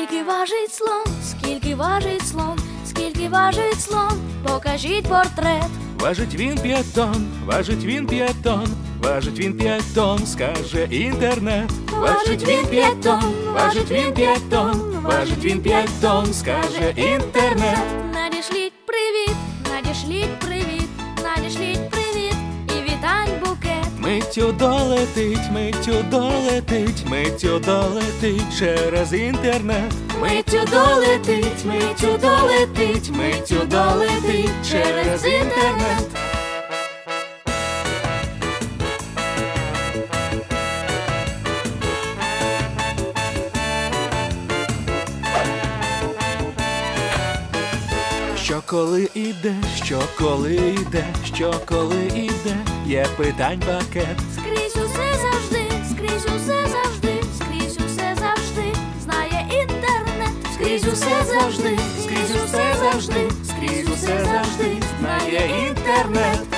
Скільки важить слон, скільки важить слон, скільки важить слон, покажіть портрет. Важить він п'ять тонн, важить він п'ять тонн, важить він п'ять тонн, скаже інтернет. Важить він п'ять тонн, важить він п'ять тонн, важить він п'ять тонн, скаже інтернет. Надішліть привіт, надішліть привіт, надішліть привіт. Миттю долетить, миттю долетить, миттю долетить через інтернет. Миттю долетить, миттю долетить, миттю долетить через інтернет. Що коли іде, що коли йде, що коли іде, є питань пакет. Скрізь усе завжди, скрізь усе завжди, скрізь усе завжди, знає інтернет, Скрізь усе завжди, скрізь усе завжди, скрізь усе завжди, знає інтернет.